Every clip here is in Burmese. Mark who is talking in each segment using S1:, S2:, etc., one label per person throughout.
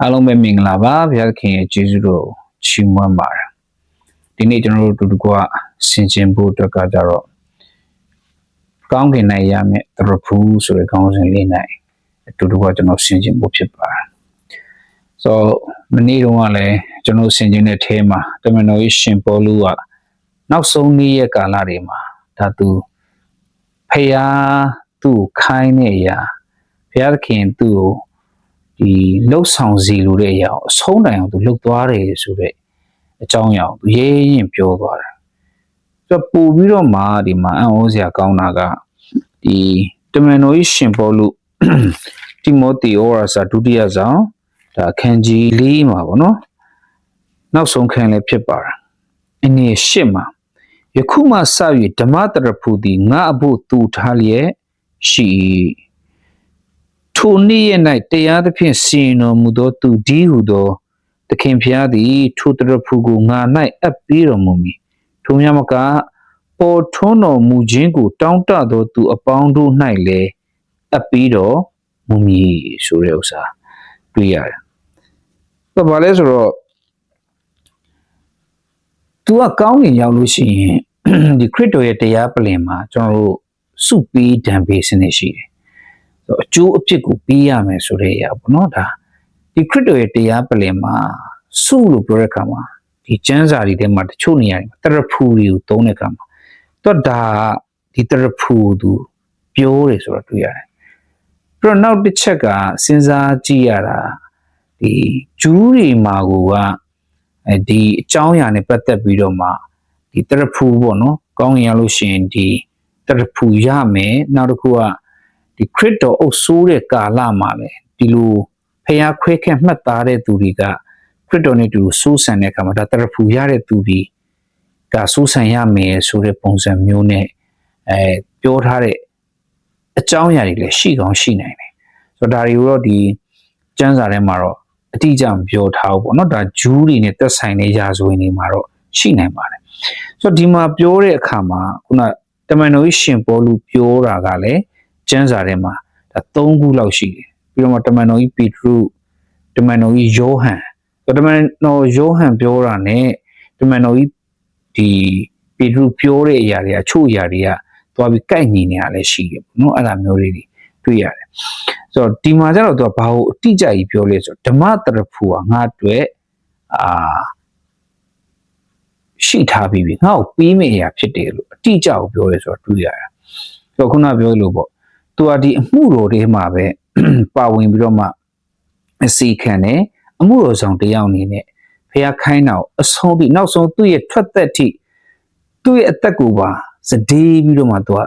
S1: အားလုံးပဲမင်္ဂလာပါဘုရားသခင်ရဲ့ကျေးဇူးတော်ချီးမွမ်းပါတယ်ဒီနေ့ကျွန်တော်တို့တူတူကဆင်ခြင်ဖို့အတွက်ကကြတော့ကောင်းကင်နိုင်ရမယ်တရဖူးဆိုတဲ့ခေါင်းစဉ်လေးနိုင်အတူတူကကျွန်တော်ဆင်ခြင်ဖို့ဖြစ်ပါတယ်ဆိုမနေ့တုန်းကလည်းကျွန်တော်ဆင်ခြင်တဲ့အဲမှာတမန်တော်ကြီးရှင်ပေါလုကနောက်ဆုံးနေ့ရဲ့ကာလတွေမှာဒါသူဖျားသူ့ကိုခိုင်းတဲ့အရာဘုရားသခင်သူ့ကို ဒီလှုပ်ဆောင်စီလိုတဲ့အရာကိုအဆုံးတိုင်အောင်သူလှုပ်သွားတယ်ဆိုတဲ့အကြောင်းအရာကိုသူရေးရင်ပြောသွားတယ်။ဆိုတော့ပို့ပြီးတော့မှဒီမှာအံ့ဩစရာကောင်းတာကဒီတမန်တော်ကြီးရှင်ပေါလုတိမောသေဩဝါစာဒုတိယဆောင်ဒါအခန်းကြီး၄မှာပေါ့နော်။နောက်ဆုံးခန်းလည်းဖြစ်ပါတယ်။အနည်းရှစ်မှာယခုမှစ၍ဓမ္မတရဖူသည်ငါအဖို့တူထားလျက်ရှိ၏ ထိုနေ့ရက်၌တရားသဖြင့်စီရင်တော်မူသောသူဒီဟုသောသခင်ဖျားသည်ထိုတရဖူကိုငါ၌အပ်ပြီးတော်မူမည်ထိုမြတ်မကပေါ်ထွန်းတော်မူခြင်းကို တောင်းတသောသူအပေါင်းတို့၌လည်းအပ်ပြီးတော်မူမည်ဆိုတဲ့ဥစ္စာတွေ့ရတယ်။ဘာလဲဆိုတော့ तू ကကောင်းကင်ရောက်လို့ရှိရင်ဒီခရစ်တော်ရဲ့တရားပလင်မှာကျွန်တော်တို့စုပြီးဒံပေးစနစ်ရှိတယ်။ဆိုတော့ အကျိုးအဖြစ်ကိုပြီးရမယ်ဆိုတဲ့အရာပေါ့နော်ဒါဒီခရစ်တော်ရဲ့တရားပလင်မှာစုလို့ပြောတဲ့အခါမှာဒီကျမ်းစာတွေထဲမှာတချို့နေရာတွေမှာတရဖူတွေကိုသုံးတဲ့အခါမှာတော့ဒါဒီတရဖူသူပြောတယ်ဆိုတော့တွေ့ရတယ်။ပြီးတော့နောက်တစ်ချက်ကစဉ်းစားကြည့်ရတာဒီဂျူးတွေမှာကိုကအဲဒီအကြောင်းအရာနဲ့ပတ်သက်ပြီးတော့မှဒီတရဖူပေါ့နော် ကောင်းရင်ရလို့ရှိရင်ဒီတရဖူရမယ်နောက်တစ်ခုက ဒီခရစ်တော်အုပ်ဆိုးတဲ့ကာလမှာလေဒီလိုဖျားခွဲခက်မှတ်သားတဲ့သူတွေကခရစ်တော်နဲ့တူစိုးစံတဲ့အခါမှာဒါတရဖူရတဲ့သူတွေကစိုးစံရမယ်ဆိုတဲ့ပုံစံမျိုးနဲ့အဲပြောထားတဲ့အကြောင်းအရာတွေလည်းရှိကောင်းရှိနိုင်တယ်ဆိုတော့ဒါတွေကိုတော့ဒီကျမ်းစာထဲမှာတော့အတိအကျမပြောထားဘူးပေါ့နော်ဒါဂျူးတွေနဲ့သက်ဆိုင်တဲ့ယာဇဝင်တွေမှာတော့ရှိနိုင်ပါတယ်ဆိုတော့ဒီမှာပြောတဲ့အခါမှာခုနတမန်တော်ကြီးရှင်ပေါလုပြောတာကလည်း ကျမ်းစာထဲမှာဒါ၃ခုလောက်ရှိတယ်ပြီးတော့မှတမန်တော်ကြီးပေတရုတမန်တော်ကြီးယောဟန်တမန်တော်ယောဟန်ပြောတာ ਨੇ တမန်တော်ကြီးဒီပေတရုပြောတဲ့အရာတွေအချို့အရာတွေကသွားပြီးကိုက်ညီနေတာလည်းရှိတယ်ပေါ့နော်အဲ့ဒါမျိုးလေးတွေတွေ့ရတယ်ဆိုတော့ဒီမှာကျတော့သူကဘာကိုအတိအကျကြီးပြောလဲဆိုတော့ဓမ္မတရဖူကငါ့အတွက်အာရှိထားပြီးပြီငါ့ကိုပြီးမယ့်အရာဖြစ်တယ်လို့အတိအကျကိုပြောရဲဆိုတော့တွေ့ရတာဆိုတော့ခုနပြောလို့ပေါ့ သူကဒီအမှုတော်တွေမှာပဲပါဝင်ပြီးတော့မှအစီခံတယ်အမှုတော်ဆောင်တယောက်အနေနဲ့ဖះခိုင်းတာကိုအဆုံးပြီးနောက်ဆုံးသူ့ရဲ့ထွက်သက်ထိသူ့ရဲ့အသက်ကိုပါစဒေးပြီးတော့မှသူက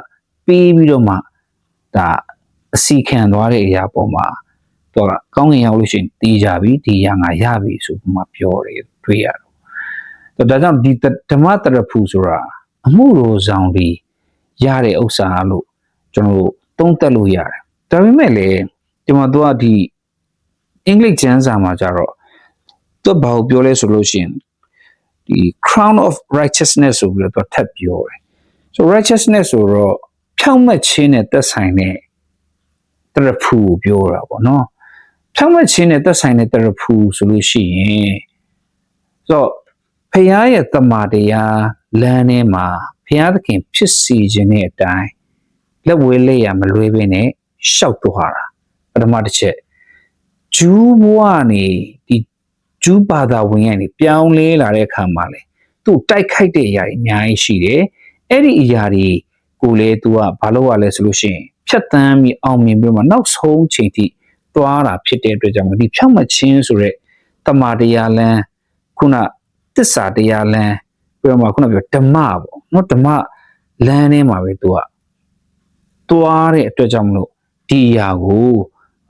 S1: ပြီးပြီးတော့မှဒါအစီခံသွားတဲ့အရာပေါ်မှာသူကကောင်းကင်ရောက်လို့ရှိရင်တီးကြပြီဒီရငါရပြီဆိုပြီးမှပြောတယ်တွေ့ရတယ်။ဒါကြောင့်ဒီဓမ္မတရဖူဆိုတာအမှုတော်ဆောင်ဒီရတဲ့ဥစ္စာလို့ကျွန်တော်တို့ သုံးသပ်လို့ရတယ်။ဒါပေမဲ့လည်းဒီမှာသူကဒီအင်္ဂလိပ်ကျမ်းစာမှာကြတော့သူဘာကိုပြောလဲဆိုလို့ရှိရင်ဒီ crown of righteousness ဆိုပြီးတော့သူထပ်ပြောတယ်။ so righteousness ဆိုတော့ဖြောင့်မတ်ခြင်းနဲ့သက်ဆိုင်တဲ့တရဖူကိုပြောတာပေါ့နော်။ဖြောင့်မတ်ခြင်းနဲ့သက်ဆိုင်တဲ့တရဖူဆိုလို့ရှိရင်ဆိုတော့ဖခင်ရဲ့တမန်တရားလမ်းထဲမှာဖခင်သခင်ဖြစ်စီခြင်းတဲ့အတိုင်း လက်ဝဲလက်ရမလွဲဘဲနဲ့ရှောက်သွားတာပထမတစ်ချက်ဂျူးဘဝနေဒီဂျူးဘာသာဝင်ရနေပြောင်းလဲလာတဲ့အခါမှာလေသူ့တိုက်ခိုက်တဲ့အရာတွေအများကြီးရှိတယ်အဲ့ဒီအရာတွေကိုလေ तू ကဘာလို့ရလဲဆိုလို့ရှိရင်ဖြတ်တန်းပြီးအောင်မြင်ပြီးမှနောက်ဆုံးချိန်ထိသွားတာဖြစ်တဲ့အတွက်ကြောင့်ဒီဖြောင့်မချင်းဆိုတဲ့တမာတရားလမ်းခုနတစ္ဆာတရားလမ်းပြီးတော့မှခုနပြောဓမ္မပေါ့နော်ဓမ္မလမ်းထဲမှာပဲသူက သွားတဲ့အတွက်ကြောင့်မလို့ဒီအရာကို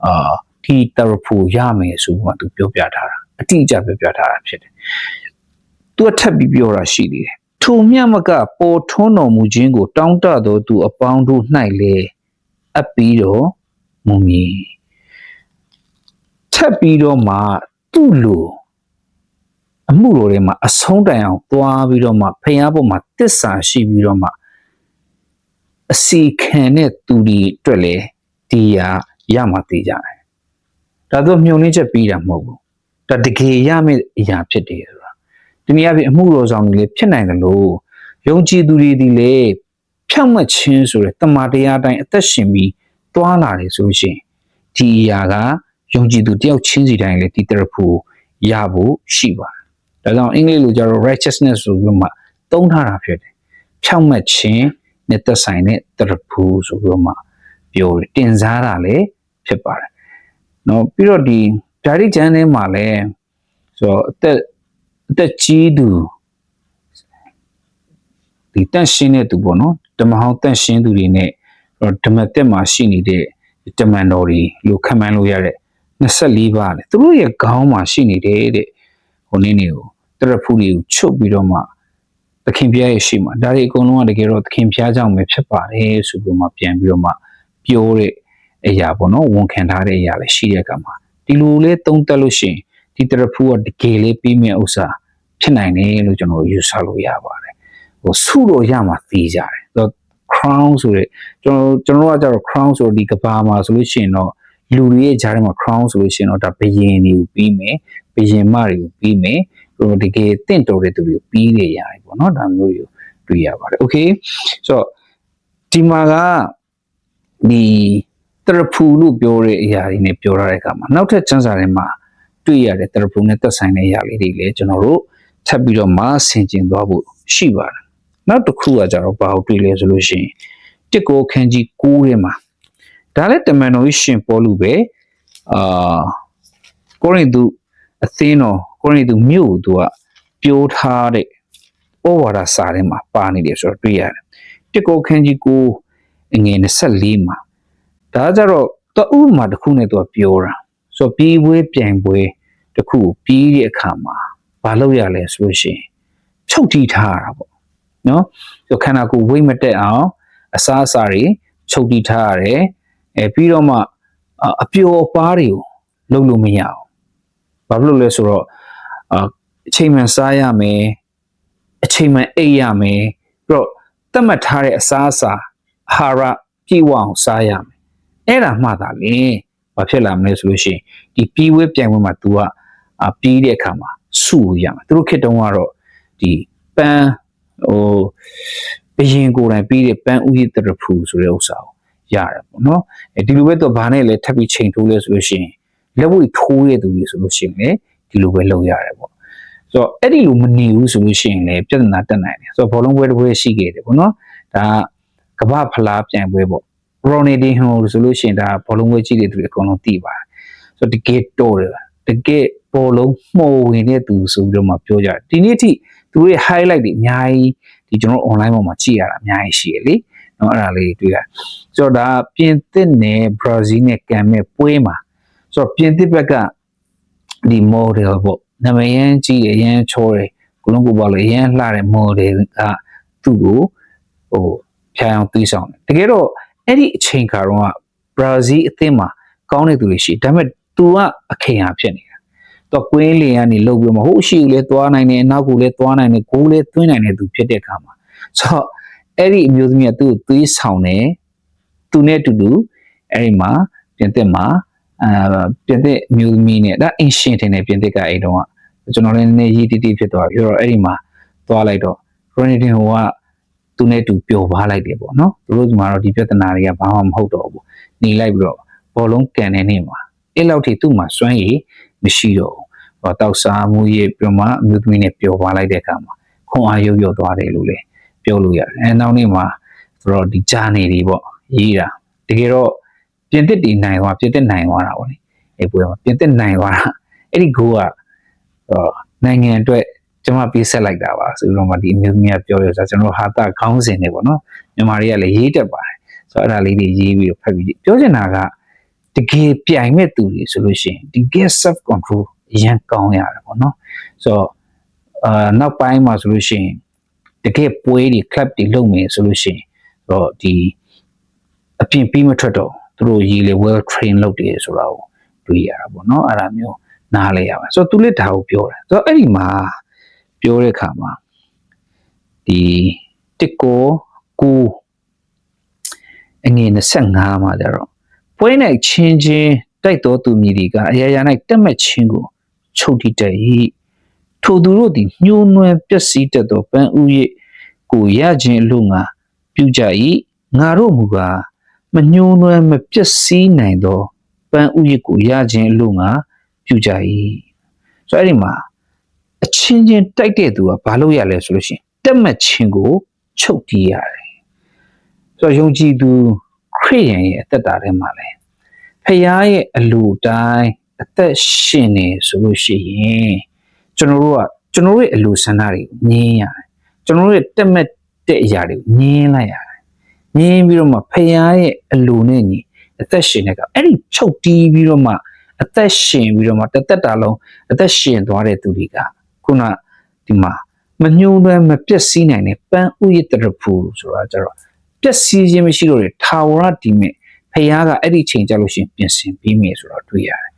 S1: အာဒီတရဖူရမယ်ဆိုမှသူပြောပြထားတာအတိအကျပြောပြထားတာဖြစ်တယ်သူကထပ်ပြီးပြောတာရှိသေးတယ်ထိုမြတ်မကပေါ်ထွန်းတော်မူခြင်းကို တောင်းတသောသူအပေါင်းတို့၌လေအပ်ပြီးတော့မူမီထပ်ပြီးတော့မှသူ့လိုအမှုတော်တွေမှာအဆုံးတိုင်အောင်သွားပြီးတော့မှဖခင်ဘုမှာတစ္ဆာရှိပြီးတော့မှ အစီခံတဲ့သူတွေအတွက်လည်းဒီဟာရမှသိကြတယ်။ဒါတော့မြုံလင်းချက်ပြီးတာမဟုတ်ဘူးဒါတကယ်ရမယ့်အရာဖြစ်တယ်ဆိုတာဒီနေ့အပြင်အမှုတော်ဆောင်တွေလည်းဖြစ်နိုင်တယ်လို့ယုံကြည်သူတွေဒီလေဖြောင့်မတ်ခြင်းဆိုတဲ့တမန်တရားအတိုင်းအသက်ရှင်ပြီးတွာလာတယ်ဆိုလို့ရှိရင်ဒီအရာကယုံကြည်သူတယောက်ချင်းစီတိုင်းလည်းဒီတရဖူရဖို့ရှိပါတယ်ဒါကြောင့်အင်္ဂလိပ်လိုကျတော့ righteousness ဆိုပြီးမှသုံးထားတာဖြစ်တယ်ဖြောင့်မတ်ခြင်း နဲ့သက်ဆိုင်တဲ့တရဖူဆိုပြီးမှပြောတယ်တင်စားတာလည်းဖြစ်ပါတယ်နော်ပြီးတော့ဒီဓာတိကျမ်းထဲမှာလည်းဆိုတော့အသက်အသက်ကြီးသူဒီတန့်ရှင်းတဲ့သူပေါ့နော်ဓမ္မဟောင်းတန့်ရှင်းသူတွေနဲ့ဓမ္မတက်မှာရှိနေတဲ့တမန်တော်တွေလို့ခံမှန်းလို့ရတဲ့24ပါးလေသူတို့ရဲ့ခေါင်းမှာရှိနေတဲ့တဲ့ဟိုနည်းနေကိုတရဖူတွေကိုချုပ်ပြီးတော့မှ သခင်ဖျားရဲ့ရှိမှာဒါတွေအကုန်လုံးကတကယ်တော့သခင်ဖျားကြောင့်ပဲဖြစ်ပါတယ်ဆိုပြီးမှပြန်ပြီးတော့မှပြောတဲ့အရာပေါ့နော်ဝန်ခံထားတဲ့အရာလည်းရှိတဲ့အခါမှာဒီလိုလေးသုံးသက်လို့ရှိရင်ဒီတရဖူကတကယ်လေးပြီးမြတ်ဥစ္စာဖြစ်နိုင်တယ်လို့ကျွန်တော်ယူဆလို့ရပါတယ်ဟိုဆုလို့ရမှာသိကြတယ်ဆိုတော့ crown ဆိုတဲ့ကျွန်တော်ကျွန်တော်ကကြတော့ crown ဆိုဒီကဘာမှာဆိုလို့ရှိရင်တော့လူတွေရဲ့ဂျားထဲမှာ crown ဆိုလို့ရှိရင်တော့ဒါဘယင်တွေကိုပြီးမယ်ဘယင်မတွေကိုပြီးမယ် ဟိုတကယ်တင့်တော်တဲ့သူတွေကိုပြီးနေရတယ်ပေါ့နော်ဒါမျိုးတွေကိုတွေ့ရပါတယ် okay ဆိုတော့ဒီမှာကဒီတရဖူလို့ပြောတဲ့အရာတွေနဲ့ပြောရတဲ့အခါမှာနောက်ထပ်ကျမ်းစာတွေမှာတွေ့ရတဲ့တရဖူနဲ့သက်ဆိုင်တဲ့အရာလေးတွေလည်းကျွန်တော်တို့ထပ်ပြီးတော့မှဆင်ကျင်သွားဖို့ရှိပါတယ်နောက်တစ်ခုကကြတော့ဘာကိုတွေ့လဲဆိုလို့ရှိရင်တစ်ကိုခန်းကြီး9ထဲမှာဒါလည်းတမန်တော်ကြီးရှင်ပေါ်လူပဲအာကိုရိန္သုအသင်းတော် ကိုရိန္သုမြို့ကိုသူကပြိုးထားတဲ့ဩဝါဒစာထဲမှာပါနေတယ်ဆိုတော့တွေ့ရတယ်တစ်ကိုခန်းကြီး9အငယ်24မှာဒါကြတော့တဥပမာတစ်ခုနဲ့သူကပြောတာဆိုတော့ပြီးပွဲပြိုင်ပွဲတစ်ခုပြီးတဲ့အခါမှာမလုပ်ရလဲဆိုလို့ရှိရင်ဖြုတ်တီးထားရတာပေါ့နော်ဆိုခန္ဓာကိုယ်ဝိတ်မတက်အောင်အစားအစာတွေချုပ်တီးထားရတယ်အဲပြီးတော့မှအပျော်ပါးတွေကိုလုပ်လို့မရအောင်ဘာဖြစ်လို့လဲဆိုတော့ အချိန်မှန်စားရမယ်အချိန်မှန်အိပ်ရမယ်ပြီးတော့တတ်မှတ်ထားတဲ့အစားအစာအာဟာရပြည့်ဝအောင်စားရမယ်အဲ့ဒါမှသာလေဘာဖြစ်လာမလဲဆိုလို့ရှိရင်ဒီပြီးဝဲပြိုင်ပွဲမှာ तू ကပြီးတဲ့အခါမှာစုရမယ်သူတို့ခေတ္တတုန်းကတော့ဒီပန်းဟိုဘယင်ကိုယ်တိုင်ပြီးတဲ့ပန်းဥယျတရဖူဆိုတဲ့ဥစ္စာကိုရတယ်ပေါ့နော်အဲဒီလိုပဲတော့ဘာနဲ့လဲထပ်ပြီးချိန်ထိုးလဲဆိုလို့ရှိရင်လက်ဝိတ်ထိုးရတဲ့သူတွေဆိုလို့ရှိရင်လေ ဒီလိုပဲလုပ်ရတယ်ပေါ့ဆိုတော့အဲ့ဒီလိုမနေဘူးဆိုလို့ရှိရင်လည်းပြဿနာတက်နိုင်တယ်ဆိုတော့ဘောလုံးပွဲတစ်ပွဲရှိခဲ့တယ်ပေါ့နော်ဒါကမ္ဘာဖလားပြိုင်ပွဲပေါ့ရိုနီဒီဟိုဆိုလို့ရှိရင်ဒါဘောလုံးပွဲကြည့်တဲ့သူတွေအကုန်လုံးသိပါတယ်ဆိုတော့တကယ်တော့တယ်တကယ်ဘောလုံးမှုံဝင်တဲ့သူဆိုပြီးတော့မှပြောကြတယ်ဒီနေ့အထိသူတို့ရဲ့ highlight တွေအများကြီးဒီကျွန်တော် online ပေါ်မှာကြည့်ရတာအများကြီးရှိရလေနော်အဲ့ဒါလေးတွေ့ရတယ်ဆိုတော့ဒါပြင်သစ်နဲ့ Brazil နဲ့ကန်မဲ့ပွဲမှာဆိုတော့ပြင်သစ်ဘက်က ဒီ model ပေါ့နာမည်ရမ်းကြီးတယ်ရမ်းချောတယ်ကလုံးကိုပေါ့လေရမ်းလှတဲ့ model ကသူ့ကိုဟိုဖြာအောင်ပြီးဆောင်တယ်တကယ်တော့အဲ့ဒီအချိန်ခါတော့ Brazil အသင်းမှာကောင်းတဲ့သူတွေရှိဒါပေမဲ့ तू ကအခင်ဟာဖြစ်နေတာတော့ကွင်းလင်ကနေလှုပ်ပြီးမှဟိုရှိကိုလည်းသွားနိုင်တယ်အနောက်ကိုလည်းသွားနိုင်တယ်ဂိုးလည်းသွင်းနိုင်တယ်သူဖြစ်တဲ့အခါမှာဆိုတော့အဲ့ဒီအမျိုးသမီးကသူ့ကိုသွေးဆောင်တယ်သူနဲ့အတူတူအဲ့ဒီမှာပြင်သစ်မှာ အာပြင်သစ်အမျိုးသမီးနဲ့ဒါအင်ရှင်တင်တယ်ပြင်သစ်ကအဲ့တုန်းကကျွန်တော်လည်းနည်းနည်းရည်တီးတီးဖြစ်သွားပြီးတော့အဲ့ဒီမှာသွားလိုက်တော့ရိုနီတင်ဟိုကသူနဲ့တူပျော်ပါလိုက်တယ်ပေါ့နော်သူတို့ဒီမှာတော့ဒီပြဿနာတွေကဘာမှမဟုတ်တော့ဘူးနေလိုက်ပြီးတော့ဘောလုံးကန်နေနေမှာအဲ့လောက်ထိသူ့မှာစွမ်းရည်မရှိတော့ဘူးဟောတောက်စားမှုရေးပြမအမျိုးသမီးနဲ့ပျော်ပါလိုက်တဲ့အခါမှာခွန်အားရုပ်ရုပ်သွားတယ်လို့လည်းပြောလို့ရတယ်အဲနောက်နေ့မှာဆိုတော့ဒီဂျာနေတွေပေါ့ရေးတာတကယ်တော့ ပြင်သစ်တီနိုင်သွားပြင်သစ်နိုင်သွားတာပေါ့လေအဲပွဲမှာပြင်သစ်နိုင်သွားတာအဲ့ဒီဂိုးကနိုင်ငံအတွက်ကျွန်မပေးဆက်လိုက်တာပါဆိုပြီးတော့မှဒီအမျိုးသမီးကပြောရဆိုကျွန်တော်ဟာတာခေါင်းစဉ်တွေပေါ့နော်မြန်မာတွေကလည်းရေးတတ်ပါတယ်ဆိုတော့အဲ့ဒါလေးတွေရေးပြီးတော့ဖတ်ပြီးပြောချင်တာကတကယ်ပြိုင်မဲ့သူတွေဆိုလို့ရှိရင်ဒီ get self control အရင်ကောင်းရတယ်ပေါ့နော်ဆိုတော့အာနောက်ပိုင်းမှာဆိုလို့ရှိရင်တကယ်ပွဲတွေ club တွေလုပ်မယ်ဆိုလို့ရှိရင်တော့ဒီအပြင်ပြီးမထွက်တော့ သူတို့ရေးလေ well train လုပ်တယ်ဆိုတာကိုတွေ့ရတာပေါ့နော်အဲ့ဒါမျိုးနားလဲရပါဆိုတော့သူလည်းဒါကိုပြောတယ်ဆိုတော့အဲ့ဒီမှာပြောတဲ့အခါမှာဒီတစ်ကိုကိုအငွေ25မှာကြတော့ပွဲ၌ချင်းချင်းတိုက်တော်သူမြည်ဒီကအရာရာ၌တက်မဲ့ချင်းကိုချုပ်တည်တတ်၏ထိုသူတို့သည်ညှိုးနွမ်းပျက်စီးတတ်သောပန်းဥ၏ကိုရခြင်းအလို့ငါပြုကြ၏ငါတို့မူကား မညှိုးနွမ်းမပျက်စီးနိုင်သောပန်းဥ၏ကိုရခြင်းအလို့ငါပြုကြ၏ဆိုတော့အဲ့ဒီမှာအချင်းချင်းတိုက်တဲ့သူကဘာလို့ရလဲဆိုလို့ရှိရင်တက်မှတ်ခြင်းကိုချုပ်တည်ရတယ်ဆိုတော့ယုံကြည်သူခရိယန်ရဲ့အသက်တာထဲမှာလဲဖခင်ရဲ့အလိုတိုင်းအသက်ရှင်နေဆိုလို့ရှိရင်ကျွန်တော်တို့ကကျွန်တော်တို့ရဲ့အလိုဆန္ဒတွေကိုငြင်းရတယ်ကျွန်တော်တို့ရဲ့တက်မှတ်တဲ့အရာတွေကိုငြင်းလိုက်ရတယ် ငြင်းပြီးတော့မှဖခင်ရဲ့အလိုနဲ့ညီအသက်ရှင်တဲ့ကအဲ့ဒီချုပ်တီးပြီးတော့မှအသက်ရှင်ပြီးတော့မှတစ်သက်တာလုံးအသက်ရှင်သွားတဲ့သူတွေကခုနဒီမှာမညှိုးလွှဲမပျက်စီးနိုင်တဲ့ပန်းဥယျတရဖူဆိုတာကြတော့ပျက်စီးခြင်းမရှိတော့တဲ့ထာဝရတည်မဲ့ဖခင်ကအဲ့ဒီချိန်ကြလို့ရှိရင်ပြင်ဆင်ပြီးမယ်ဆိုတော့တွေ့ရတယ်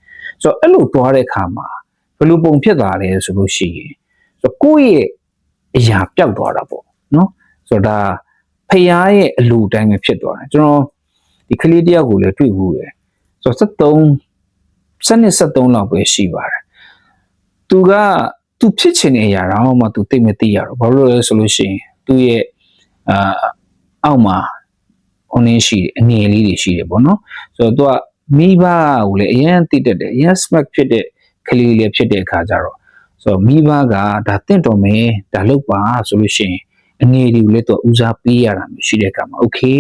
S1: ဆိုတော့အဲ့လိုသွားတဲ့အခါမှာဘယ်လိုပုံဖြစ်သွားလဲဆိုလို့ရှိရင်ဆိုတော့ကိုယ့်ရဲ့အရာပျောက်သွားတာပေါ့နော်ဆိုတော့ဒါ ဖခင်ရဲ့အလိုတိုင်းပဲဖြစ်သွားတယ်ကျွန်တော်ဒီကလေးတယောက်ကိုလည်းတွေ့ဘူးတယ်ဆိုတော့73စနစ်73လောက်ပဲရှိပါတယ်သူကသူဖြစ်ချင်တဲ့အရာတော့မှသူသိမသိရတော့ဘာလို့လဲဆိုလို့ရှိရင်သူ့ရဲ့အာအောက်မှာအနည်းရှိတယ်အငယ်လေးတွေရှိတယ်ပေါ့နော်ဆိုတော့သူကမိဘကိုလည်းအရင်သိတတ်တယ်အရင် smart ဖြစ်တဲ့ကလေးလေးဖြစ်တဲ့အခါကျတော့ဆိုတော့မိဘကဒါတင့်တော်မယ်ဒါလုပ်ပါဆိုလို့ရှိရင် အငယ်တွေကိုလည်းသူဦးစားပေးရတာမျိုးရှိတဲ့အခါမှာ okay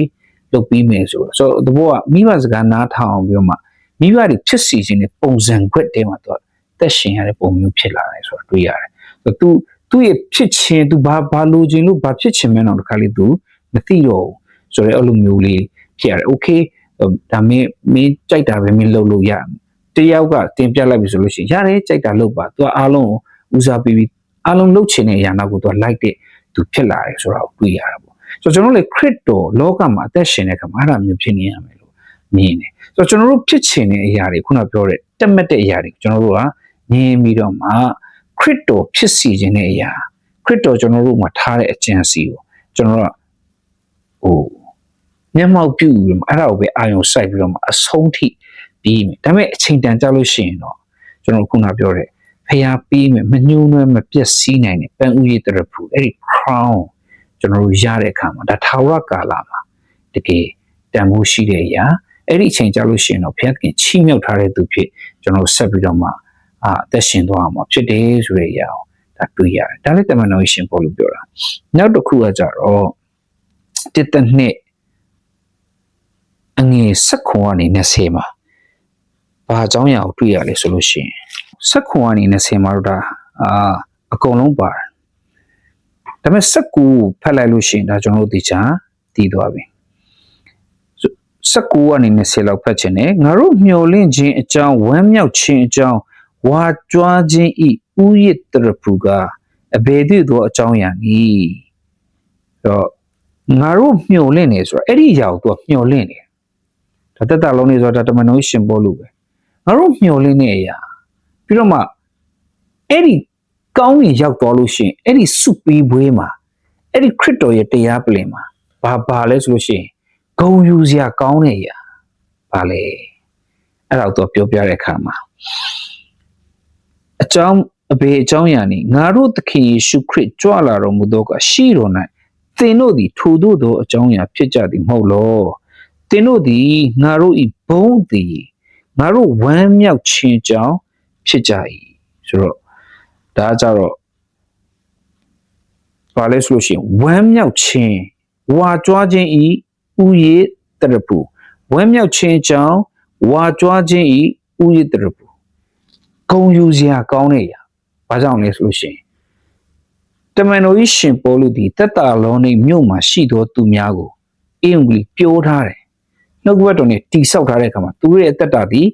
S1: လုပ်ပြီးမယ်ဆိုတော့ဆိုတော့တဘောကမိဘစကားနားထောင်ပြီးတော့မှမိဘတွေဖြစ်စီခြင်းနဲ့ပုံစံခွက်တဲမှာသူကတက်ရှင်ရတဲ့ပုံမျိုးဖြစ်လာတယ်ဆိုတော့တွေ့ရတယ်ဆိုတော့ तू သူ့ရဲ့ဖြစ်ခြင်း तू ဘာဘာလိုချင်လို့ဘာဖြစ်ချင်မဲတော့တခါလေး तू မသိတော့ဘူးဆိုတော့အဲ့လိုမျိုးလေးဖြစ်ရတယ် okay ဒါမင်းမင်းကြိုက်တာပဲမင်းလုပ်လို့ရတယောက်ကတင်ပြလိုက်ပြီဆိုလို့ရှိရင်ရတယ်ကြိုက်တာလုပ်ပါ तू အားလုံးကိုဦးစားပေးပြီးအားလုံးလုပ်ချင်တဲ့အရာနောက်ကို तू လိုက်တဲ့ तू ဖြစ်လာတယ်ဆိုတော့တွေ့ရတာပေါ့ဆိုတော့ကျွန်တော်တို့လေ crypto လောကမှာအသက်ရှင်တဲ့အခါမှာအဲ့ဒါမျိုးဖြစ်နေရမယ်လို့မြင်တယ်ဆိုတော့ကျွန်တော်တို့ဖြစ်ချင်တဲ့အရာတွေခုနပြောတဲ့တက်မက်တဲ့အရာတွေကျွန်တော်တို့ကမြင်ပြီးတော့မှ crypto ဖြစ်စီခြင်းတဲ့အရာ crypto ကျွန်တော်တို့မှာထားတဲ့အကြံစီကိုကျွန်တော်တို့ကဟိုမျက်မှောက်ပြုပြီးတော့အဲ့ဒါကိုပဲအာရုံစိုက်ပြီးတော့မှအဆုံးထိပြီးမယ်ဒါပေမဲ့အချိန်တန်ကြလို့ရှိရင်တော့ကျွန်တော်ခုနပြောတဲ့ ဖျားပြီးမယ်မညှိုးနွမ်းမပြည့်စည်နိုင်တဲ့ပန်းဥယျတရဖူအဲ့ဒီ crown ကျွန်တော်တို့ရတဲ့အခါမှာဒါထာဝရကာလမှာတကယ်တန်ဖိုးရှိတဲ့အရာအဲ့ဒီအချိန်ကြလို့ရှိရင်တော့ဘုရားသခင်ချီးမြှောက်ထားတဲ့သူဖြစ်ကျွန်တော်ဆက်ပြီးတော့မှအာအသက်ရှင်သွားအောင်ဖြစ်တယ်ဆိုတဲ့အရာကိုဒါတွေ့ရတယ်ဒါလည်းတမန်တော်ရှင်ပေါ်လို့ပြောတာနောက်တစ်ခုကကြတော့တစ်တနှစ်အငယ်၁၇ကနေ20မှာဘာအကြောင်းအရာကိုတွေ့ရလဲဆိုလို့ရှိရင် ၁၇ကနေ20မှာတော့ဒါအာအကုန်လုံးပါတယ်ဒါပေမဲ့၁၉ဖတ်လိုက်လို့ရှိရင်ဒါကျွန်တော်တို့ဒီချာတည်သွားပြီ19ကနေ20လောက်ဖတ်ချင်တယ်ငါတို့မျှော်လင့်ခြင်းအကြောင်းဝမ်းမြောက်ခြင်းအကြောင်းဝါကြွားခြင်းဤဥယျတရဖူကအဘယ်သို့သောအကြောင်းအရာနည်းတော့ငါတို့မျှော်လင့်နေဆိုတော့အဲ့ဒီအရာကိုသူကမျှော်လင့်နေဒါတက်တာလုံးနေဆိုတော့ဒါတမန်တော်ရှင်ပေါ်လို့ပဲငါတို့မျှော်လင့်နေအရာ ပြီးတော့မှအဲ့ဒီကောင်းရင်ရောက်သွားလို့ရှိရင်အဲ့ဒီစုပီးဘွေးမှာအဲ့ဒီခရစ်တော်ရဲ့တရားပလင်မှာဘာဘာလဲဆိုလို့ရှိရင်ဂုံယူစရာကောင်းတဲ့အရာဘာလဲအဲ့ဒါတော့ပြောပြတဲ့အခါမှာအကြောင်းအဘေအကြောင်းအရာနေငါတို့သခင်ယေရှုခရစ်ကြွလာတော်မူသောကရှိတော်၌သင်တို့သည်ထိုတို့သောအကြောင်းအရာဖြစ်ကြသည်မဟုတ်လောသင်တို့သည်ငါတို့ဤဘုံသည်ငါတို့ဝမ်းမြောက်ခြင်းကြောင့် ဖြစ်ကြ၏ဆိုတော့ဒါကြတော့ဘာလဲဆိုလို့ရှိရင်ဝမ်းမြောက်ခြင်းဝါကြွားခြင်းဤဥယေတရပူဝမ်းမြောက်ခြင်းကြောင့်ဝါကြွားခြင်းဤဥယေတရပူဂုံယူစရာကောင်းတဲ့အရာဘာကြောင့်လဲဆိုလို့ရှိရင်တမန်တော်ကြီးရှင်ပေါလုသည်တက်တာလုံးနေမြို့မှာရှိသောသူများကိုအင်္ဂလိပ်ပြောထားတယ်နှုတ်ကပတ်တော်နဲ့တိဆောက်ထားတဲ့အခါမှာသူတို့ရဲ့အသက်တာသည်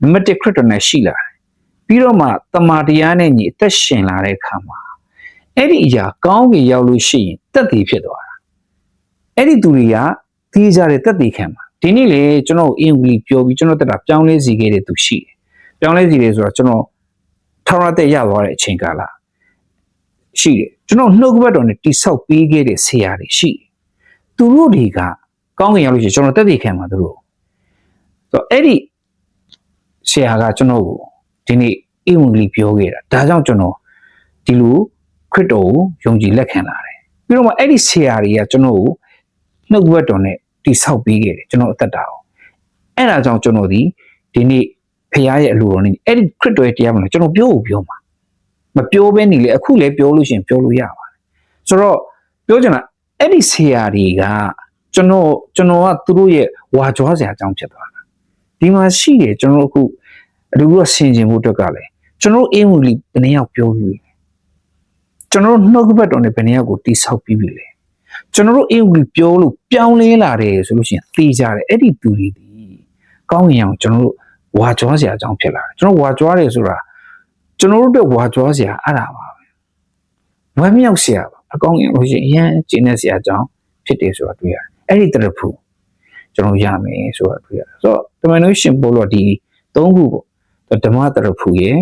S1: နံပါတ်1ခရစ်တော်နဲ့ရှိလာတယ် ပြီးတော့မှတမာတရားနဲ့ညီအသက်ရှင်လာတဲ့အခါမှာအဲ့ဒီအရာကောင်းကြီးရောက်လို့ရှိရင်တက်တည်ဖြစ်သွားတာအဲ့ဒီသူတွေကသိကြတဲ့တက်တည်ခံမှာဒီနေ့လေကျွန်တော်အင်္ဂလိပ်ပြောပြီးကျွန်တော်တက်တာပြောင်းလဲစီခဲ့တဲ့သူရှိတယ်ပြောင်းလဲစီတယ်ဆိုတော့ကျွန်တော်ထောင်ရတဲ့ရသွားတဲ့အချိန်ကာလရှိတယ်ကျွန်တော်နှုတ်ကပတ်တော်နဲ့တိဆောက်ပေးခဲ့တဲ့ဆရာတွေရှိတယ်သူတို့တွေကကောင်းကင်ရောက်လို့ရှိရင်ကျွန်တော်တက်တည်ခံမှာသူတို့ဆိုတော့အဲ့ဒီဆရာကကျွန်တော်ကို ဒီနေ့အေဝံဂေလိပြောခဲ့တာဒါကြောင့်ကျွန်တော်ဒီလိုခရစ်တော်ကိုယုံကြည်လက်ခံလာတယ်ပြီးတော့မှအဲ့ဒီဆရာတွေကကျွန်တော်ကိုနှုတ်ဘတ်တော်နဲ့တိဆောက်ပေးခဲ့တယ်ကျွန်တော်အသက်တာကိုအဲ့ဒါကြောင့်ကျွန်တော်ဒီဒီနေ့ဖခင်ရဲ့အလိုတော်နဲ့အဲ့ဒီခရစ်တော်ရဲ့တရားမလို့ကျွန်တော်ပြောဖို့ပြောမှာမပြောဘဲနေလေအခုလည်းပြောလို့ရှရင်ပြောလို့ရပါတယ်ဆိုတော့ပြောချင်တာအဲ့ဒီဆရာတွေကကျွန်တော်ကျွန်တော်ကသူတို့ရဲ့ဝါကြွားစရာအကြောင်းဖြစ်သွားတာဒီမှာရှိတယ်ကျွန်တော်တို့အခု အတူတူဆင်ခြင်ဖို့အတွက်ကလည်းကျွန်တော်တို့အင်္ဂလိပ်ဘယ်နှယောက်ပြောပြီးလဲကျွန်တော်တို့နှုတ်ကပတ်တော်နဲ့ဘယ်နှယောက်ကိုတိဆောက်ပြီးပြီလဲကျွန်တော်တို့အင်္ဂလိပ်ပြောလို့ပြောင်းလဲလာတယ်ဆိုလို့ရှိရင်သိကြတယ်အဲ့ဒီသူတွေဒီကောင်းကင်အောင်ကျွန်တော်တို့ဝါကြွားစရာအကြောင်းဖြစ်လာတယ်ကျွန်တော်ဝါကြွားတယ်ဆိုတာကျွန်တော်တို့အတွက်ဝါကြွားစရာအဲ့ဒါပါပဲဝမ်းမြောက်စရာပါအကောင်းကင်လို့ရှိရင်အရင်ကျင်းနေစရာအကြောင်းဖြစ်တယ်ဆိုတာတွေ့ရတယ်အဲ့ဒီတရဖူကျွန်တော်ရမယ်ဆိုတာတွေ့ရတယ်ဆိုတော့တမန်တော်ရှင်ပို့လို့ဒီသုံးခုပေါ့ ဓမ္မတရဖူရဲ့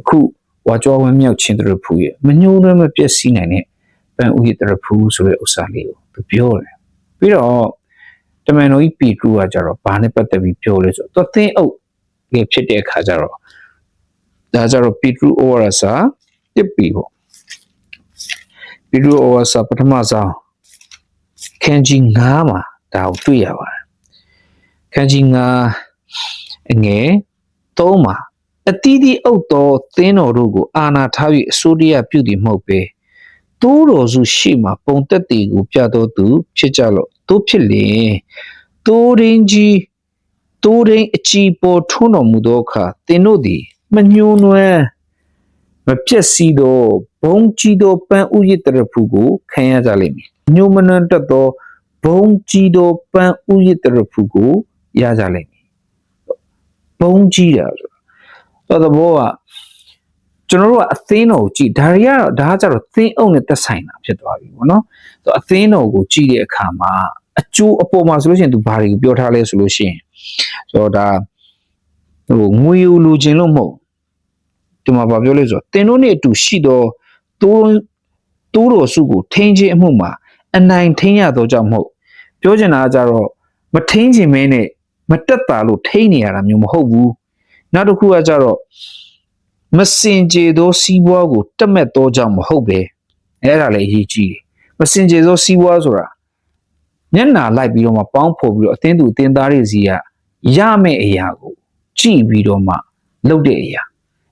S1: အခုဝါကြွားဝမ်းမြောက်ခြင်းတရဖူရဲ့မညှိုးနှဲမပြည့်စည်နိုင်တဲ့ပန်ဦးရဲ့တရဖူဆိုတဲ့ဥစ္စာလေးကိုသူပြောတယ်ပြီးတော့တမန်တော်ကြီးပီထူကကြတော့ဘာနဲ့ပတ်သက်ပြီးပြောလဲဆိုတော့သင်းအုပ်လေးဖြစ်တဲ့အခါကျတော့ဒါကြတော့ပီထူဩဝါဒစာတစ်ပီပေါ့ပီထူဩဝါဒစာပထမဆုံးခန်းကြီး9မှာဒါကိုတွေ့ရပါတယ်ခန်းကြီး9အငယ် 3မှာအတီးတီအုပ်သောသင်းတော်တို့ကိုအာနာထား၍အစိုးရပြုသည်မဟုတ်ပဲတိုးတော်စုရှိမှပုံသက်တည်ကိုပြတော်သူဖြစ်ကြလို့တိုးဖြစ်လျင်တိုးရင်းကြီးတိုးရင်းအကြည်ပေါ်ထွန်းတော်မူသောအခါသင်တို့သည်မညှိုးနွမ်းမပြည့်စည်သောဘုံကြီးသောပန်းဥယျတရဖူကိုခံရကြလိမ့်မည်ညှိုးမနှံတတ်သောဘုံကြီးသောပန်းဥယျတရဖူကိုရကြလိမ့်မည် ဘုံကြီးတာဆိုတော့သဘောကကျွန်တော်တို့ကအသင်းတော်ကိုကြည့်ဒါတွေကတော့ဒါကကြတော့သင်းအုပ်နဲ့သက်ဆိုင်တာဖြစ်သွားပြီပေါ့နော်ဆိုတော့အသင်းတော်ကိုကြည့်တဲ့အခါမှာအကျိုးအပေါ်မှာဆိုလို့ရှိရင်သူဘာတွေကိုပြောထားလဲဆိုလို့ရှိရင်ဆိုတော့ဒါဟိုငွေယူလူချင်းလို့မဟုတ်ဒီမှာဘာပြောလဲဆိုတော့သင်တို့နဲ့အတူရှိသောတိုးတိုးတော်စုကိုထိန်းခြင်းအမှုမှာအနိုင်ထိန်းရသောကြောင့်မဟုတ်ပြောချင်တာကကြတော့မထိန်းခြင်းမဲနဲ့ မတက်တာလို့ထိန်းနေရတာမျိုးမဟုတ်ဘူးနောက်တစ်ခုကကြတော့မစင်ကြေသောစီးပွားကိုတက်မဲ့သောကြောင့်မဟုတ်ပဲအဲ့ဒါလည်းအရေးကြီးတယ်မစင်ကြေသောစီးပွားဆိုတာမျက်နာလိုက်ပြီးတော့မှပေါင်းဖော်ပြီးတော့အသင်းသူအသင်းသားတွေစီကရမယ့်အရာကိုကြည့်ပြီးတော့မှလုပ်တဲ့အရာ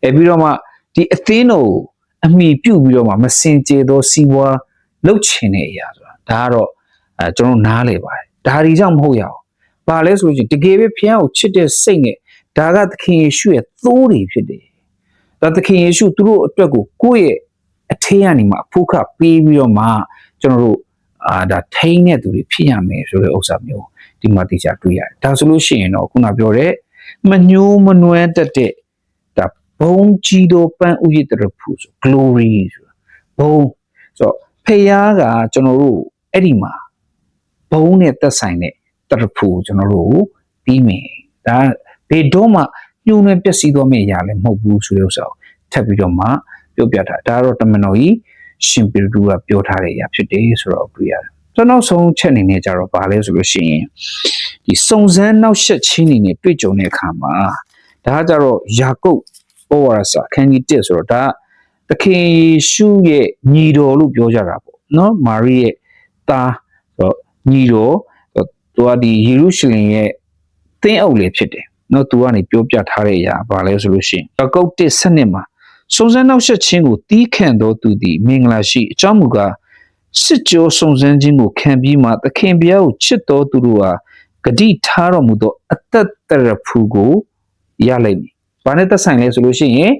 S1: အဲပြီးတော့မှဒီအသင်းတော်ကိုအမိပြုတ်ပြီးတော့မှမစင်ကြေသောစီးပွားလုပ်ချင်တဲ့အရာဆိုတာဒါကတော့အဲကျွန်တော်နားလေပါတယ်ဒါတွေကြောင့်မဟုတ်ရအောင် ဘာလဲဆိုလို့ချင်းတကယ်ပဲဖျားကိုချစ်တဲ့စိတ်နဲ့ဒါကသခင်ယေရှုရဲ့သိုးတွေဖြစ်တယ်ဒါသခင်ယေရှုသူတို့အတွက်ကိုကိုယ့်ရဲ့အထင်းကနေမှအဖို့ခပေးပြီးတော့မှကျွန်တော်တို့အာဒါထိန်းတဲ့သူတွေဖြစ်ရမယ်ဆိုတဲ့ဥစ္စာမျိုးဒီမှာတိကျတွေ့ရတယ်ဒါဆိုလို့ရှိရင်တော့ခုနပြောတဲ့မညိုးမနွမ်းတတ်တဲ့ဒါဘုံကြီးသောပန်းဥယျတရဖူဆို glory ဆိုဘုံဆိုတော့ဖယားကကျွန်တော်တို့အဲ့ဒီမှာဘုံနဲ့သက်ဆိုင်တဲ့ တရဖူကျွန်တော်တို့ပြီးမယ်ဒါဘယ်တော့မှညှိုးနှဲပျက်စီးသွားမယ့်အရာလည်းမဟုတ်ဘူးဆိုတဲ့ဥစ္စာကိုထပ်ပြီးတော့မှပြောပြတာဒါကတော့တမန်တော်ကြီးရှင်ပေတူကပြောထားတဲ့အရာဖြစ်တယ်ဆိုတော့တွေ့ရတယ်ကျွန်တော်ဆုံးချက်အနေနဲ့ကြတော့ဘာလဲဆိုလို့ရှိရင်ဒီစုံစမ်းနောက်ဆက်ချင်းအနေနဲ့တွေ့ကြုံတဲ့အခါမှာဒါကကြတော့ယာကုပ်ဩဝါဒစာအခန်းကြီး1ဆိုတော့ဒါသခင်ယေရှုရဲ့ညီတော်လို့ပြောကြတာပေါ့နော်မာရိရဲ့သားဆိုတော့ညီတော် သူကဒီယေရုရှလင်ရဲ့သင်းအုပ်လေးဖြစ်တယ်နော်သူကနေပြောပြထားတဲ့အရာဘာလဲဆိုလို့ရှိရင်ယာကုပ်1စနစ်မှာစုံစမ်းနောက်ဆက်ခြင်းကိုတီးခန့်တော်သူသည်မင်္ဂလာရှိအကြောင်းမူကားစစ်ကြောစုံစမ်းခြင်းကိုခံပြီးမှသခင်ဘုရားကိုချစ်တော်သူတို့ဟာဂတိထားတော်မူသောအသက်တရဖူကိုရလိမ့်မည်။ဘာနဲ့သက်ဆိုင်လဲဆိုလို့ရှိရင်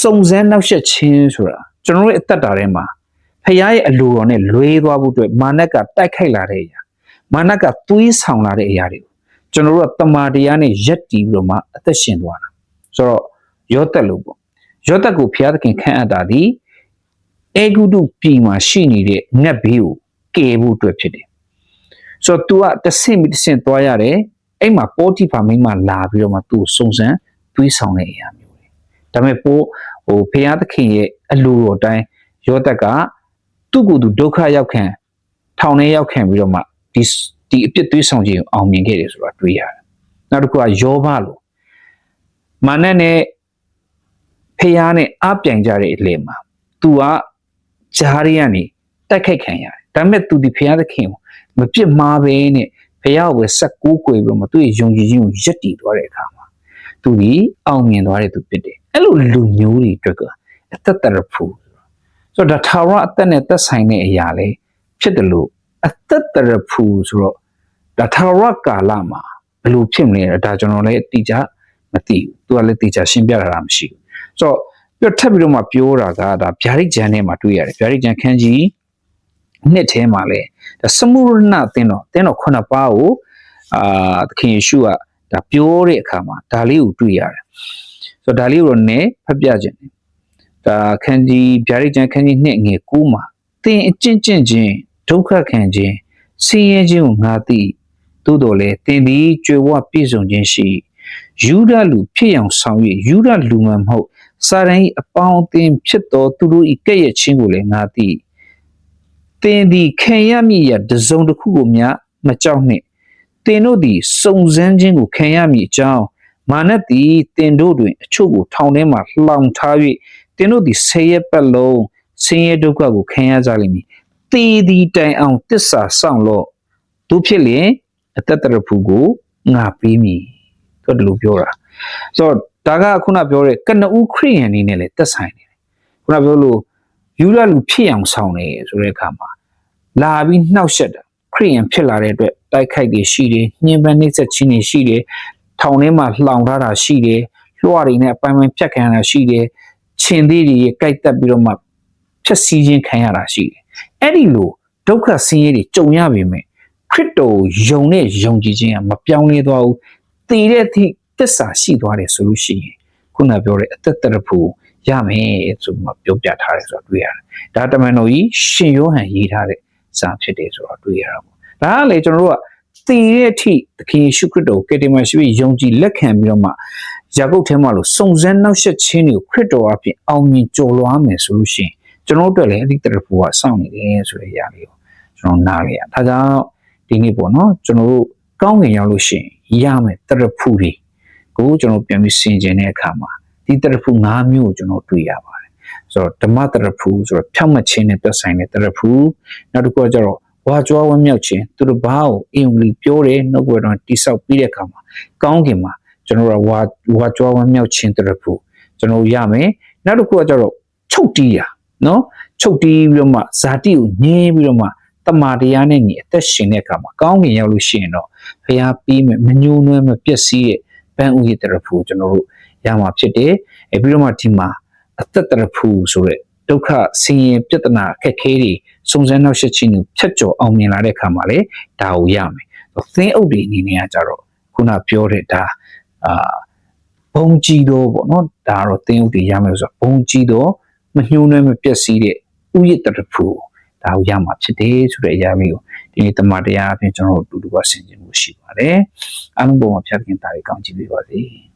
S1: စုံစမ်းနောက်ဆက်ခြင်းဆိုတာကျွန်တော်တို့ရဲ့အသက်တာထဲမှာဖခင်ရဲ့အလိုတော်နဲ့လွဲသွားဖို့အတွက်မာနကတိုက်ခိုက်လာတဲ့အရာ မာနကသွေးဆောင်လာတဲ့အရာတွေကိုကျွန်တော်တို့ကတမာတရားနဲ့ရက်တီးပြီးတော့မှအသက်ရှင်သွားတာဆိုတော့ရောတက်လို့ပေါ့ရောတက်ကိုဘုရားသခင်ခန့်အပ်တာဒီအေဂုတုပြည်မှာရှိနေတဲ့ငက်ဘေးကိုကယ်ဖို့အတွက်ဖြစ်တယ်ဆိုတော့ तू ကတဆင့်ပြီးတဆင့်သွားရတယ်အဲ့မှာပိုတိဖာမိန်းမလာပြီးတော့မှသူ့ကိုစုံစမ်းတွေးဆောင်တဲ့အရာမျိုးတွေဒါပေမဲ့ပိုးဟိုဘုရားသခင်ရဲ့အလိုတော်တိုင်းရောတက်ကသူ့ကိုယ်သူဒုက္ခရောက်ခံထောင်ထဲရောက်ခံပြီးတော့မှ ဒီဒီအပြစ်သွေးဆောင်ခြင်းကိုအောင်မြင်ခဲ့တယ်ဆိုတာတွေ့ရတယ်နောက်တစ်ခုကယောဘလို့မာနနဲ့ဖះနဲ့အပြိုင်ကြတဲ့အလေမှာ तू ကဂျားရီကနေတိုက်ခိုက်ခံရတယ်ဒါပေမဲ့ तू ဒီဖះသခင်ကိုမပြစ်မှားပဲနဲ့ဖះကိုပဲဆက်ကူးကွယ်ပြီးတော့မှသူ့ရဲ့ယုံကြည်ခြင်းကိုယက်တည်သွားတဲ့အခါမှာသူဒီအောင်မြင်သွားတဲ့သူဖြစ်တယ်အဲ့လိုလူမျိုးတွေအတွက်ကအသက်တရဖူဆိုတော့ဒါထာဝရအသက်နဲ့သက်ဆိုင်တဲ့အရာလေးဖြစ်တယ်လို့ အသက်တရဖူဆိုတော့ဒါထာဝရကာလမှာဘယ်လိုဖြစ်မလဲဒါကျွန်တော်လည်းအတိအကျမသိဘူးသူကလည်းတိကျရှင်းပြတာမရှိဘူးဆိုတော့ပြထပ်ပြီးတော့မှပြောတာကဒါဗျာဒိတ်ကျမ်းထဲမှာတွေ့ရတယ်ဗျာဒိတ်ကျမ်းခန်းကြီးနှစ်ထဲမှာလဲဒါစမုရဏအသင်းတော်အသင်းတော်ခုနှစ်ပါးကိုအာသခင်ယေရှုကဒါပြောတဲ့အခါမှာဒါလေးကိုတွေ့ရတယ်ဆိုတော့ဒါလေးကိုတော့နည်းဖတ်ပြခြင်းတယ်ဒါခန်းကြီးဗျာဒိတ်ကျမ်းခန်းကြီးနှစ်ငယ်9မှာသင်အကျင့်ကျင့်ခြင်း ဒုက္ခခံခြင်းဆင်းရဲခြင်းကိုငါသိသို့တော်လည်းသင်သည်ကြွယ်ဝပြည့်စုံခြင်းရှိယူဒလူဖြစ်အောင်ဆောင်၍ယူဒလူမှမဟုတ်စာရန်၏အပေါင်းအသင်းဖြစ်သောသူတို့၏ကဲ့ရဲ့ခြင်းကိုလည်းငါသိသင်သည်ခံရမည်ရာတစုံတစ်ခုကိုမျှမကြောက်နှင့်သင်တို့သည်စုံစမ်းခြင်းကိုခံရမည်အကြောင်းမာနသည်သင်တို့တွင်အချို့ကိုထောင်ထဲမှလှောင်ထား၍သင်တို့သည်ဆယ်ရက်ပတ်လုံးဆင်းရဲဒုက္ခကိုခံရကြလိမ့်မည် တည်သည်တိုင်အောင်တစ္ဆာဆောင်လို့သူဖြစ်လျင်အသက်တရဖူကိုငါပေးမည်သူတို့လိုပြောတာဆိုတော့ဒါကခုနပြောတဲ့ကနဦးခရိယန်နေနဲ့လည်းသက်ဆိုင်နေတယ်ခုနပြောလို့ယူရလူဖြစ်အောင်ဆောင်နေဆိုတဲ့အခါမှာလာပြီးနှောက်ယှက်တာခရိယန်ဖြစ်လာတဲ့အတွက်တိုက်ခိုက်တွေရှိတယ်ညှဉ်းပန်းနှိပ်စက်ခြင်းတွေရှိတယ်ထောင်ထဲမှာလှောင်ထားတာရှိတယ်လွှာတွေနဲ့အပိုင်းပိုင်းဖြတ်ခံရတာရှိတယ်ခြင်သေးတွေကြိုက်တက်ပြီးတော့မှဖြက်စီးခြင်းခံရတာရှိတယ် အဲ့ဒီလိုဒုက္ခဆင်းရဲတွေကြုံရပေမဲ့ခရစ်တော်ယုံနဲ့ယုံကြည်ခြင်းကမပြောင်းလဲသွားဘူးတည်တဲ့အထိတစ္ဆာရှိသွားတယ်ဆိုလို့ရှိရင်ခုနပြောတဲ့အသက်တရဖို့ရမယ်ဆိုမှပြောပြထားတယ်ဆိုတော့တွေ့ရတယ်ဒါတမန်တော်ကြီးရှင်ယောဟန်ရေးထားတဲ့စာဖြစ်တယ်ဆိုတော့တွေ့ရတာပေါ့ဒါကလေကျွန်တော်တို့ကတည်တဲ့အထိသခင်ယေရှုခရစ်တော်ကိုကယ်တင်မရှိယုံကြည်လက်ခံပြီးတော့မှယာကုပ်ထဲမှာလို့စုံစမ်းနှောက်ယှက်ခြင်းတွေကိုခရစ်တော်အပြင်အောင်မြင်ကြော်လွှားမယ်ဆိုလို့ရှိရင် ကျွန်တော်တို့လည်းအဲ့ဒီတရဖို့ကစောင့်နေတယ်ဆိုတဲ့အရာလေးကိုကျွန်တော်နားလေရဒါကြောင့်ဒီနေ့ပေါ့နော်ကျွန်တော်တို့ကောင်းငင်ရောက်လို့ရှိရင်ရမယ်တရဖူတွေကိုကျွန်တော်ပြန်ပြီးဆင်ခြင်တဲ့အခါမှာဒီတရဖူ၅မျိုးကိုကျွန်တော်တွေ့ရပါတယ်ဆိုတော့ဓမ္မတရဖူဆိုတော့ဖြောင့်မတ်ခြင်းနဲ့သက်ဆိုင်တဲ့တရဖူနောက်တစ်ခုကကျတော့ဝါကြွားဝမ်းမြောက်ခြင်းသူတို့ဘာကိုအင်္ဂလိပ်ပြောတယ်နှုတ်ဘွယ်တော်တိဆောက်ပြီးတဲ့အခါမှာကောင်းကင်မှာကျွန်တော်တို့ဝါဝါကြွားဝမ်းမြောက်ခြင်းတရဖူကျွန်တော်ရမယ်နောက်တစ်ခုကကျတော့ချုပ်တီးရ နော်ချုပ်တီးပြီးတော့မှဇာတိကိုညင်းပြီးတော့မှတမာတရားနဲ့ညီအသက်ရှင်တဲ့အခါမှာကောင်းကင်ရောက်လို့ရှိရင်တော့ဖျားပြီးမယ်မညှိုးနွမ်းမပျက်စီးရဲ့ပန်းဥယျတရဖူကျွန်တော်တို့ရမှာဖြစ်တယ်အဲပြီးတော့မှဒီမှာအသက်တရဖူဆိုတဲ့ဒုက္ခဆင်းရဲပြဿနာအခက်ခဲတွေစုံစမ်းနောက်ဆက်ခြင်းတွေဖြတ်ကျော်အောင်မြင်လာတဲ့အခါမှာလေဒါကိုရမယ်သင်းအုပ်တွေအနေနဲ့ကကြတော့ခုနပြောတဲ့ဒါအာဘုံကြီးတော့ပေါ့နော်ဒါကတော့သင်းအုပ်တွေရမယ်ဆိုတော့ဘုံကြီးတော့ မညှိုးနှဲမပျက်စီးတဲ့ဥယျတရဖူဒါကိုရမှာဖြစ်တယ်ဆိုတဲ့အရာလေးကိုဒီနေ့တမန်တရားအပြင်ကျွန်တော်တို့အတူတူပါဆင်ခြင်မှုရှိပါတယ်အားလုံးပေါ်မှာဖြတ်ခင်တာတွေကောင်းချီးပေးပါစေ။